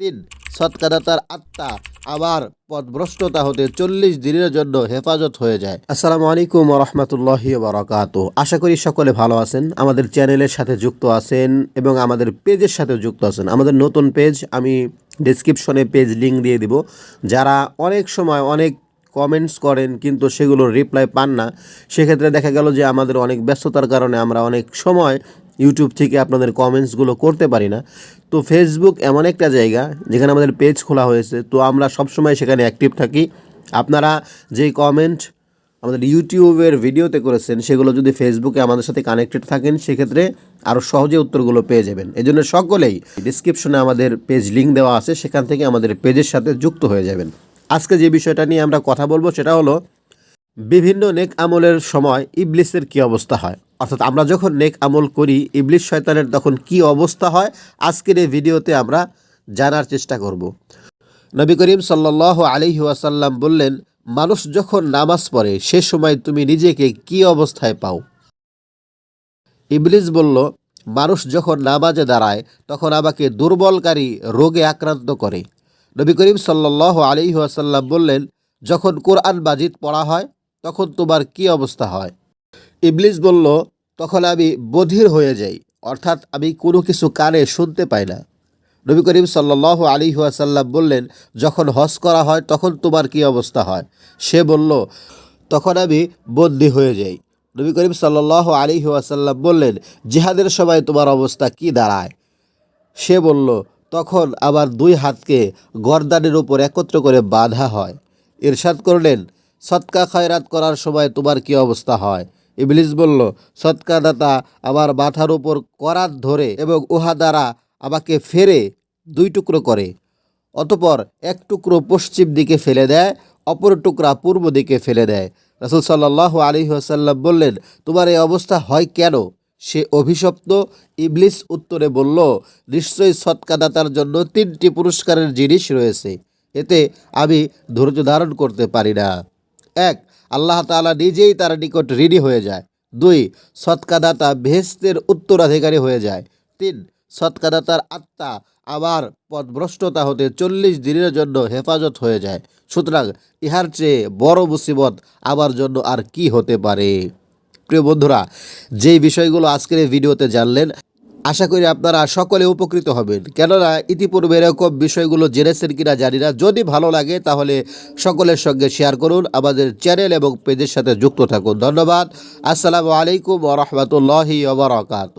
তিন সৎকাদাতার আত্মা আবার পদভ্রষ্টতা হতে চল্লিশ দিনের জন্য হেফাজত হয়ে যায়। আসসালামু আলাইকুম রহমতুল্লাহ বারাকাত আশা করি সকলে ভালো আছেন। আমাদের চ্যানেলের সাথে যুক্ত আছেন এবং আমাদের পেজের সাথে যুক্ত আছেন। আমাদের নতুন পেজ, আমি ডিসক্রিপশনে পেজ লিঙ্ক দিয়ে দিব। যারা অনেক সময় অনেক কমেন্টস করেন কিন্তু সেগুলোর রিপ্লাই পান না, সেক্ষেত্রে দেখা গেল যে আমাদের অনেক ব্যস্ততার কারণে আমরা অনেক সময় ইউটিউব থেকে আপনাদের কমেন্টসগুলো করতে পারি না। তো ফেসবুক এমন একটা জায়গা যেখানে আমাদের পেজ খোলা হয়েছে। তো আমরা সবসময় সেখানে অ্যাক্টিভ থাকি। আপনারা যেই কমেন্ট আমাদের ইউটিউবের ভিডিওতে করেছেন, সেগুলো যদি ফেসবুকে আমাদের সাথে কানেক্টেড থাকেন, সেক্ষেত্রে আরও সহজে উত্তরগুলো পেয়ে যাবেন। এই জন্য সকলেই ডিসক্রিপশনে আমাদের পেজ লিঙ্ক দেওয়া আছে, সেখান থেকে আমাদের পেজের সাথে যুক্ত হয়ে যাবেন। আজকে যে বিষয়টা নিয়ে আমরা কথা বলব, সেটা হলো বিভিন্ন নেক আমলের সময় ইবলিসের কি অবস্থা হয়? অর্থাৎ আমরা যখন নেক আমল করি, ইবলিস শয়তানের তখন কি অবস্থা হয়? আজকের এই ভিডিওতে আমরা জানার চেষ্টা করব। নবী করিম সাল্লাহ আলিহি ওয়াসাল্লাম বললেন, মানুষ যখন নামাজ পড়ে, সে সময় তুমি নিজেকে কি অবস্থায় পাও? ইবলিস বলল, মানুষ যখন নামাজে দাঁড়ায়, তখন আমাকে দুর্বলকারী রোগে আক্রান্ত করে। নবী করিম সাল্লাহ আলী আসাল্লাম বললেন, যখন কোরআন বাজিত পড়া হয় তখন তোমার কি অবস্থা হয়? ইবলিস বলল, তখন আমি বধির হয়ে যাই, অর্থাৎ আমি কোনো কিছু কানে শুনতে পাই না। নবী করিম সাল্লাহ আলী আসাল্লাম বললেন, যখন হজ করা হয়, তখন তোমার কি অবস্থা হয়? সে বলল, তখন আমি বন্দী হয়ে যাই। নবী করিম সাল্লাহ আলী আসাল্লাম বললেন, জিহাদের সময় তোমার অবস্থা কি দাঁড়ায়? সে বলল, তখন আবার দুই হাতকে গরদানের উপর একত্র করে বাঁধা হয়। ইরশাদ করলেন সৎকা খয়রাত করার সময় তোমার কি অবস্থা হয়? ইবলিস বলল সৎকা দাতা আমার মাথার উপর করাত ধরে এবং উহা দ্বারা আমাকে ফেরে দুই টুকরো করে। অতপর এক টুকরো পশ্চিম দিকে ফেলে দেয়, অপর টুকরা পূর্ব দিকে ফেলে দেয়। রাসুল সাল্লাহ আলী আসাল্লাম বললেন, তোমার এই অবস্থা হয় কেন? সে অভিশপ্ত। ইবলিস উত্তরে বলল, নিশ্চয়ই সৎকাদাতার জন্য তিনটি পুরস্কারের জিনিস রয়েছে। এতে আমি ধৈর্য ধারণ করতে পারি না। এক, আল্লাহ তাআলা নিজেই তার নিকট ঋণী হয়ে যায়। দুই, সৎকাদাতা বেহেস্তের উত্তরাধিকারী হয়ে যায়। তিন, সৎকাদাতার আত্মা আবার পথভ্রষ্টতা হতে চল্লিশ দিনের জন্য হেফাজত হয়ে যায়। সুতরাং ইহার চেয়ে বড় মুসিবত আমার জন্য আর কি হতে পারে? প্রিয় বন্ধুরা, যেই বিষয়গুলো আজকের এই ভিডিওতে জানলেন আশা করি আপনারা সকলে উপকৃত হবেন। কেননা ইতিপূর্বে এরকম বিষয়গুলো জেনেছেন কিনা জানি না। যদি ভালো লাগে তাহলে সকলের সঙ্গে শেয়ার করুন, আমাদের চ্যানেল এবং পেজের সাথে যুক্ত থাকুন। ধন্যবাদ। আসসালামু আলাইকুম ওরহমতুল্লাহি ওবরাকাত